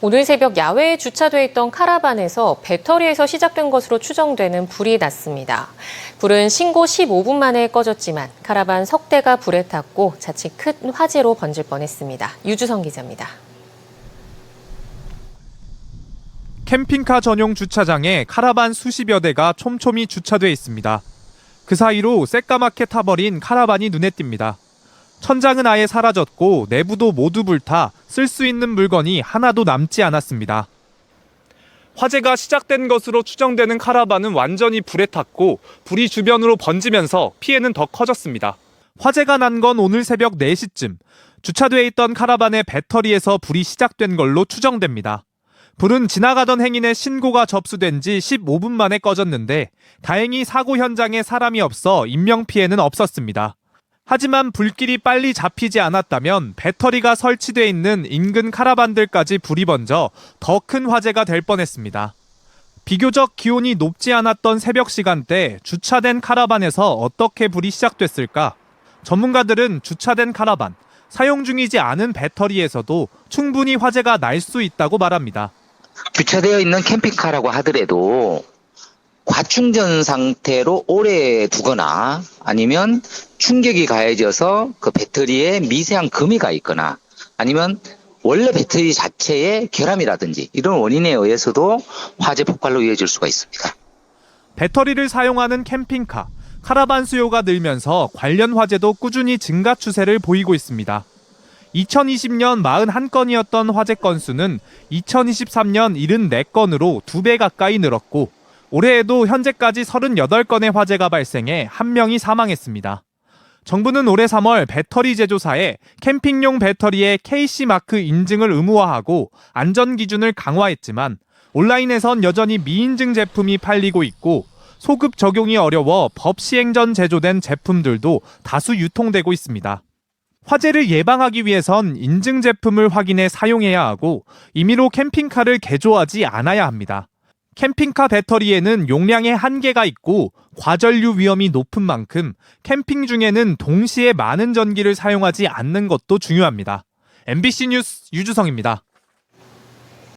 오늘 새벽 야외에 주차돼 있던 카라반에서 배터리에서 시작된 것으로 추정되는 불이 났습니다. 불은 신고 15분 만에 꺼졌지만 카라반 석 대가 불에 탔고 자칫 큰 화재로 번질 뻔했습니다. 유주성 기자입니다. 캠핑카 전용 주차장에 카라반 수십여 대가 촘촘히 주차돼 있습니다. 그 사이로 새까맣게 타버린 카라반이 눈에 띕니다. 천장은 아예 사라졌고 내부도 모두 불타 쓸 수 있는 물건이 하나도 남지 않았습니다. 화재가 시작된 것으로 추정되는 카라반은 완전히 불에 탔고 불이 주변으로 번지면서 피해는 더 커졌습니다. 화재가 난 건 오늘 새벽 4시쯤 주차돼 있던 카라반의 배터리에서 불이 시작된 걸로 추정됩니다. 불은 지나가던 행인의 신고가 접수된 지 15분 만에 꺼졌는데 다행히 사고 현장에 사람이 없어 인명피해는 없었습니다. 하지만 불길이 빨리 잡히지 않았다면 배터리가 설치돼 있는 인근 카라반들까지 불이 번져 더 큰 화재가 될 뻔했습니다. 비교적 기온이 높지 않았던 새벽 시간대 주차된 카라반에서 어떻게 불이 시작됐을까? 전문가들은 주차된 카라반, 사용 중이지 않은 배터리에서도 충분히 화재가 날 수 있다고 말합니다. 주차되어 있는 캠핑카라고 하더라도 과충전 상태로 오래 두거나 아니면 충격이 가해져서 그 배터리에 미세한 금이 가 있거나 아니면 원래 배터리 자체의 결함이라든지 이런 원인에 의해서도 화재 폭발로 이어질 수가 있습니다. 배터리를 사용하는 캠핑카, 카라반 수요가 늘면서 관련 화재도 꾸준히 증가 추세를 보이고 있습니다. 2020년 41건이었던 화재 건수는 2023년 74건으로 2배 가까이 늘었고 올해에도 현재까지 38건의 화재가 발생해 한 명이 사망했습니다. 정부는 올해 3월 배터리 제조사에 캠핑용 배터리의 KC마크 인증을 의무화하고 안전 기준을 강화했지만 온라인에선 여전히 미인증 제품이 팔리고 있고 소급 적용이 어려워 법 시행 전 제조된 제품들도 다수 유통되고 있습니다. 화재를 예방하기 위해선 인증 제품을 확인해 사용해야 하고 임의로 캠핑카를 개조하지 않아야 합니다. 캠핑카 배터리에는 용량의 한계가 있고 과전류 위험이 높은 만큼 캠핑 중에는 동시에 많은 전기를 사용하지 않는 것도 중요합니다. MBC 뉴스 유주성입니다.